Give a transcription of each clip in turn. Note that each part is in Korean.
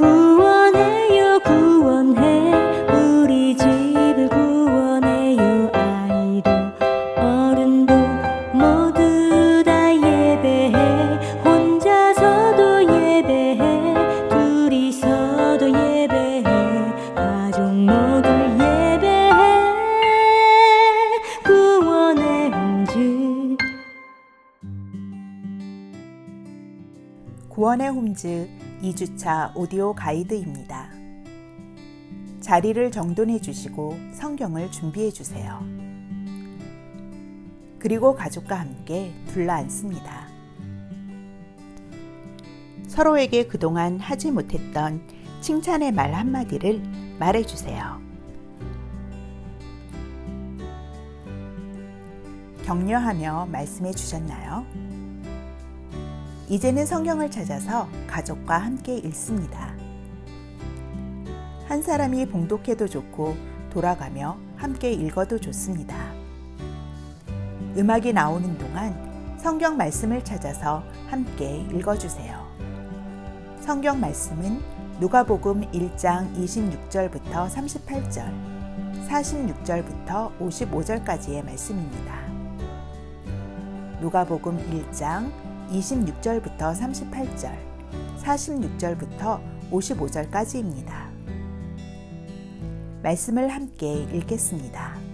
구원해요 구원해. 우리 집을 구원해요 아이도 어른도. 모두 다 예배해. 혼자서도 예배해. 둘이서도 예배해. 가족 모두 예배해. 구원의 홍주. 구원의 홈즈 2주차 오디오 가이드입니다. 자리를 정돈해 주시고 성경을 준비해 주세요. 그리고 가족과 함께 둘러 앉습니다. 서로에게 그동안 하지 못했던 칭찬의 말 한마디를 말해 주세요. 격려하며 말씀해 주셨나요? 이제는 성경을 찾아서 가족과 함께 읽습니다. 한 사람이 봉독해도 좋고 돌아가며 함께 읽어도 좋습니다. 음악이 나오는 동안 성경 말씀을 찾아서 함께 읽어주세요. 성경 말씀은 누가복음 1장 26절부터 38절, 46절부터 55절까지의 말씀입니다. 누가복음 1장 26절부터 38절, 46절부터 55절까지입니다. 말씀을 함께 읽겠습니다.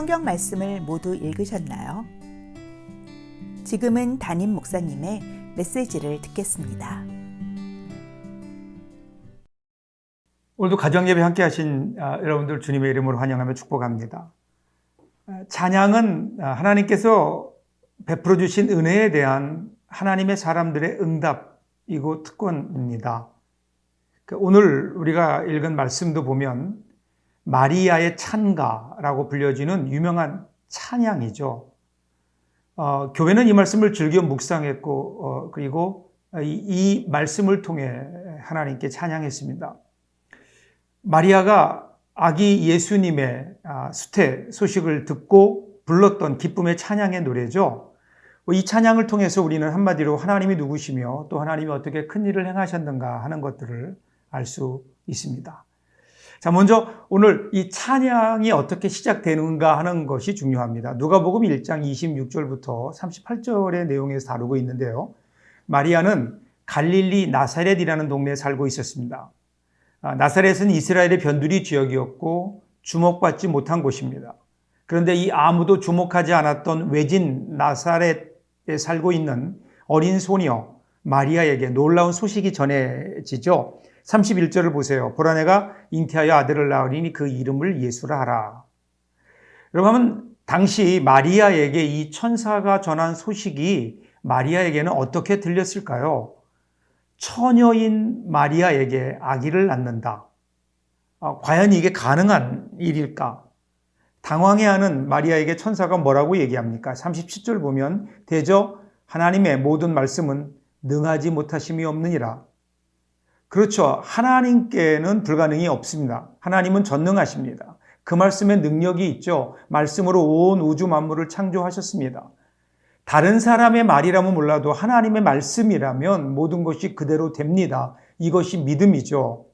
성경 말씀을 모두 읽으셨나요? 지금은 담임 목사님의 메시지를 듣겠습니다. 오늘도 가정 예배 함께 하신 아, 여러분들 주님의 이름으로 환영하며 축복합니다. 아, 찬양은 아, 하나님께서 베풀어 주신 은혜에 대한 하나님의 사람들의 응답이고 특권입니다. 그 오늘 우리가 읽은 말씀도 보면 마리아의 찬가라고 불려지는 유명한 찬양이죠. 어, 교회는 이 말씀을 즐겨 묵상했고 어, 그리고 이, 이 말씀을 통해 하나님께 찬양했습니다. 마리아가 아기 예수님의 아, 수태 소식을 듣고 불렀던 기쁨의 찬양의 노래죠. 뭐이 찬양을 통해서 우리는 한마디로 하나님이 누구시며 또 하나님이 어떻게 큰 일을 행하셨는가 하는 것들을 알 수 있습니다. 자, 먼저 오늘 이 찬양이 어떻게 시작되는가 하는 것이 중요합니다. 누가복음 1장 26절부터 38절의 내용에서 다루고 있는데요. 마리아는 갈릴리 나사렛이라는 동네에 살고 있었습니다. 아, 나사렛은 이스라엘의 변두리 지역이었고 주목받지 못한 곳입니다. 그런데 이 아무도 주목하지 않았던 외진 나사렛에 살고 있는 어린 소녀 마리아에게 놀라운 소식이 전해지죠. 31절을 보세요. 보라 내가 잉태하여 아들을 낳으리니 그 이름을 예수라 하라. 여러분 당시 마리아에게 이 천사가 전한 소식이 마리아에게는 어떻게 들렸을까요? 처녀인 마리아에게 아기를 낳는다. 아, 과연 이게 가능한 일일까? 당황해하는 마리아에게 천사가 뭐라고 얘기합니까? 37절 보면 대저 하나님의 모든 말씀은 능하지 못하심이 없느니라. 그렇죠. 하나님께는 불가능이 없습니다. 하나님은 전능하십니다. 그 말씀에 능력이 있죠. 말씀으로 온 우주 만물을 창조하셨습니다. 다른 사람의 말이라면 몰라도 하나님의 말씀이라면 모든 것이 그대로 됩니다. 이것이 믿음이죠.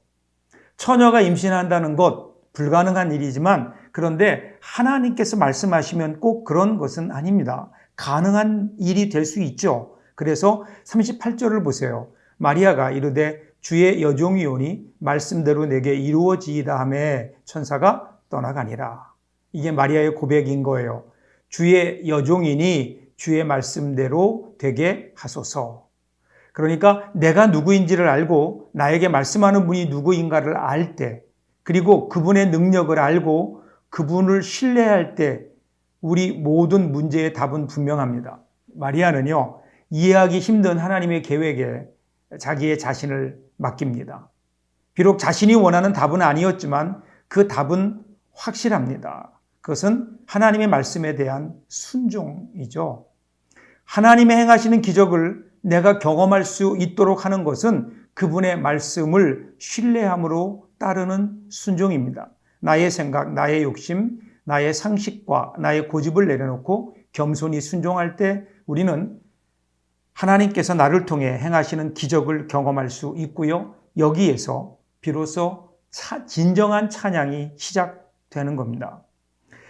처녀가 임신한다는 것 불가능한 일이지만 그런데 하나님께서 말씀하시면 꼭 그런 것은 아닙니다. 가능한 일이 될 수 있죠. 그래서 38절을 보세요. 마리아가 이르되 주의 여종이 오니 말씀대로 내게 이루어지이다 하매 천사가 떠나가니라. 이게 마리아의 고백인 거예요. 주의 여종이니 주의 말씀대로 되게 하소서. 그러니까 내가 누구인지를 알고 나에게 말씀하는 분이 누구인가를 알 때, 그리고 그분의 능력을 알고 그분을 신뢰할 때 우리 모든 문제의 답은 분명합니다. 마리아는요, 이해하기 힘든 하나님의 계획에 자기의 자신을 맡깁니다. 비록 자신이 원하는 답은 아니었지만 그 답은 확실합니다. 그것은 하나님의 말씀에 대한 순종이죠. 하나님의 행하시는 기적을 내가 경험할 수 있도록 하는 것은 그분의 말씀을 신뢰함으로 따르는 순종입니다. 나의 생각, 나의 욕심, 나의 상식과 나의 고집을 내려놓고 겸손히 순종할 때 우리는 하나님께서 나를 통해 행하시는 기적을 경험할 수 있고요. 여기에서 비로소 차, 진정한 찬양이 시작되는 겁니다.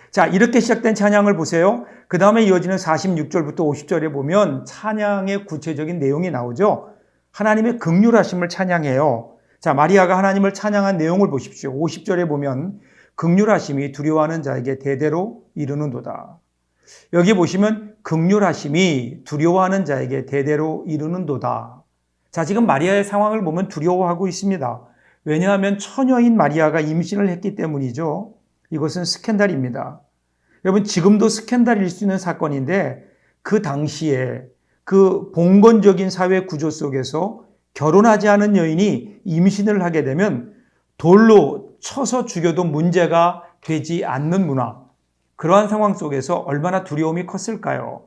자, 이렇게 시작된 찬양을 보세요. 그 다음에 이어지는 46절부터 50절에 보면 찬양의 구체적인 내용이 나오죠. 하나님의 극률하심을 찬양해요. 자, 마리아가 하나님을 찬양한 내용을 보십시오. 50절에 보면 극률하심이 두려워하는 자에게 대대로 이르는도다. 여기 보시면 극률하심이 두려워하는 자에게 대대로 이르는도다. 자, 지금 마리아의 상황을 보면 두려워하고 있습니다. 왜냐하면 처녀인 마리아가 임신을 했기 때문이죠. 이것은 스캔들입니다. 여러분, 지금도 스캔들일 수 있는 사건인데 그 당시에 그 봉건적인 사회 구조 속에서 결혼하지 않은 여인이 임신을 하게 되면 돌로 쳐서 죽여도 문제가 되지 않는 문화. 그러한 상황 속에서 얼마나 두려움이 컸을까요?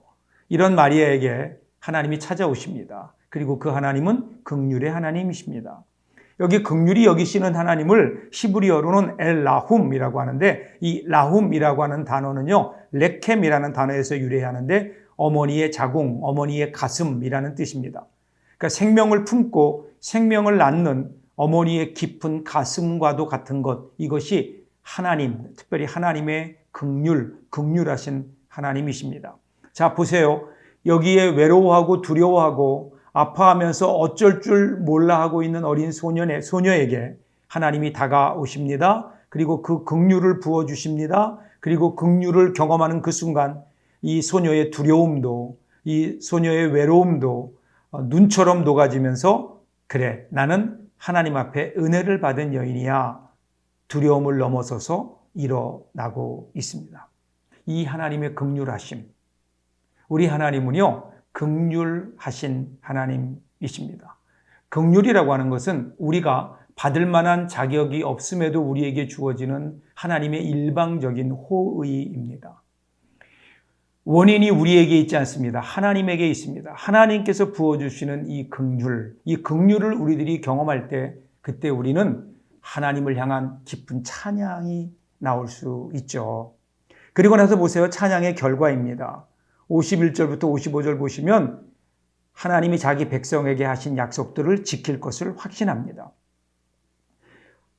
이런 마리아에게 하나님이 찾아오십니다. 그리고 그 하나님은 극률의 하나님이십니다. 여기 극률이 여기시는 하나님을 히브리어로는 엘 라훔이라고 하는데 이 라훔이라고 하는 단어는요 레켐이라는 단어에서 유래하는데 어머니의 자궁, 어머니의 가슴이라는 뜻입니다. 그러니까 생명을 품고 생명을 낳는 어머니의 깊은 가슴과도 같은 것 이것이 하나님, 특별히 하나님의 극률, 극률하신 하나님이십니다. 자 보세요. 여기에 외로워하고 두려워하고 아파하면서 어쩔 줄 몰라 하고 있는 어린 소년의 소녀에게 하나님이 다가오십니다. 그리고 그 긍휼을 부어 주십니다. 그리고 긍휼을 경험하는 그 순간 이 소녀의 두려움도 이 소녀의 외로움도 어, 눈처럼 녹아지면서 그래 나는 하나님 앞에 은혜를 받은 여인이야 두려움을 넘어서서 일어나고 있습니다. 이 하나님의 긍휼하심 우리 하나님은요 극률하신 하나님이십니다. 극률이라고 하는 것은 우리가 받을 만한 자격이 없음에도 우리에게 주어지는 하나님의 일방적인 호의입니다. 원인이 우리에게 있지 않습니다. 하나님에게 있습니다. 하나님께서 부어주시는 이 극률, 이 극률을 우리들이 경험할 때 그때 우리는 하나님을 향한 깊은 찬양이 나올 수 있죠. 그리고 나서 보세요. 찬양의 결과입니다. 51절부터 55절 보시면 하나님이 자기 백성에게 하신 약속들을 지킬 것을 확신합니다.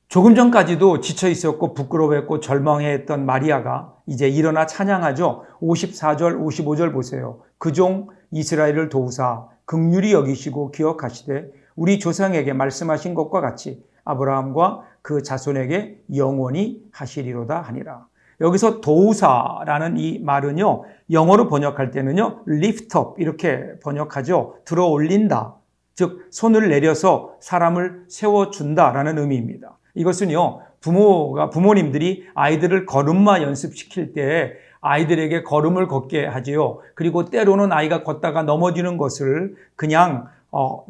조금 전까지도 지쳐 있었고 부끄러워했고 절망해했던 마리아가 이제 일어나 찬양하죠. 54절, 55절 보세요. 그 종 이스라엘을 도우사 극률이 여기시고 기억하시되 우리 조상에게 말씀하신 것과 같이 아브라함과 그 자손에게 영원히 하시리로다 하니라. 여기서 도우사라는 이 말은요, 영어로 번역할 때는요, lift up 이렇게 번역하죠. 들어 올린다. 즉, 손을 내려서 사람을 세워준다라는 의미입니다. 이것은요, 부모가, 부모님들이 아이들을 걸음마 연습시킬 때 아이들에게 걸음을 걷게 하지요. 그리고 때로는 아이가 걷다가 넘어지는 것을 그냥 어,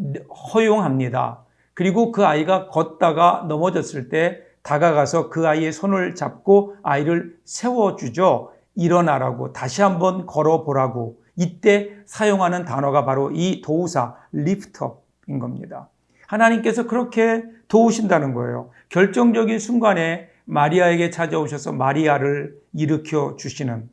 허용합니다. 그리고 그 아이가 걷다가 넘어졌을 때 다가가서 그 아이의 손을 잡고 아이를 세워주죠. 일어나라고 다시 한번 걸어보라고 이때 사용하는 단어가 바로 이 도우사 리프트업인 겁니다. 하나님께서 그렇게 도우신다는 거예요. 결정적인 순간에 마리아에게 찾아오셔서 마리아를 일으켜 주시는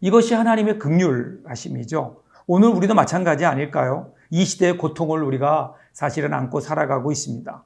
이것이 하나님의 극률하심이죠. 오늘 우리도 마찬가지 아닐까요? 이 시대의 고통을 우리가 사실은 안고 살아가고 있습니다.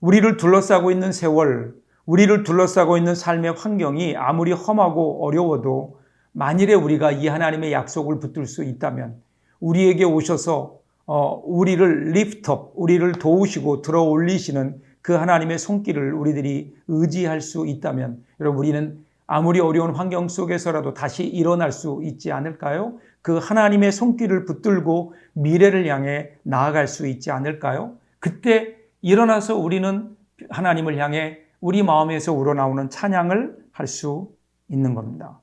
우리를 둘러싸고 있는 세월, 우리를 둘러싸고 있는 삶의 환경이 아무리 험하고 어려워도 만일에 우리가 이 하나님의 약속을 붙들 수 있다면 우리에게 오셔서 어, 우리를 리프트업, 우리를 도우시고 들어 올리시는 그 하나님의 손길을 우리들이 의지할 수 있다면 여러분 우리는 아무리 어려운 환경 속에서라도 다시 일어날 수 있지 않을까요? 그 하나님의 손길을 붙들고 미래를 향해 나아갈 수 있지 않을까요? 그때 일어나서 우리는 하나님을 향해 우리 마음에서 우러나오는 찬양을 할 수 있는 겁니다.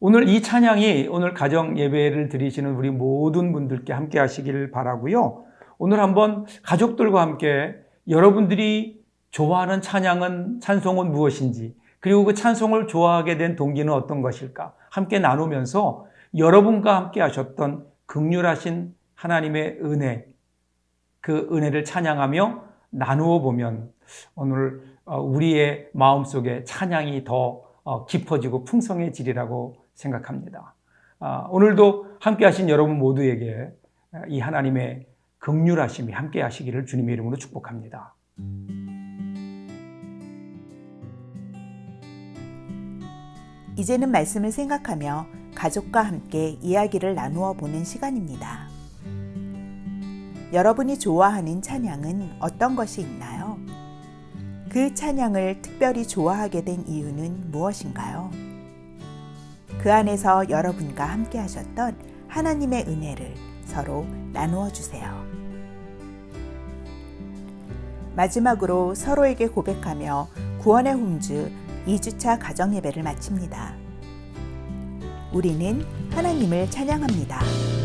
오늘 이 찬양이 오늘 가정 예배를 드리시는 우리 모든 분들께 함께 하시길 바라고요. 오늘 한번 가족들과 함께 여러분들이 좋아하는 찬양은 찬송은 무엇인지 그리고 그 찬송을 좋아하게 된 동기는 어떤 것일까 함께 나누면서 여러분과 함께 하셨던 극률하신 하나님의 은혜 그 은혜를 찬양하며 나누어 보면 오늘 어, 우리의 마음 속에 찬양이 더 어, 깊어지고 풍성해지리라고 생각합니다. 아, 오늘도 함께 하신 여러분 모두에게 이 하나님의 극률하심이 함께 하시기를 주님의 이름으로 축복합니다. 이제는 말씀을 생각하며 가족과 함께 이야기를 나누어 보는 시간입니다. 여러분이 좋아하는 찬양은 어떤 것이 있나요? 그 찬양을 특별히 좋아하게 된 이유는 무엇인가요? 그 안에서 여러분과 함께 하셨던 하나님의 은혜를 서로 나누어 주세요. 마지막으로 서로에게 고백하며 구원의 홈즈 2주차 가정 예배를 마칩니다. 우리는 하나님을 찬양합니다.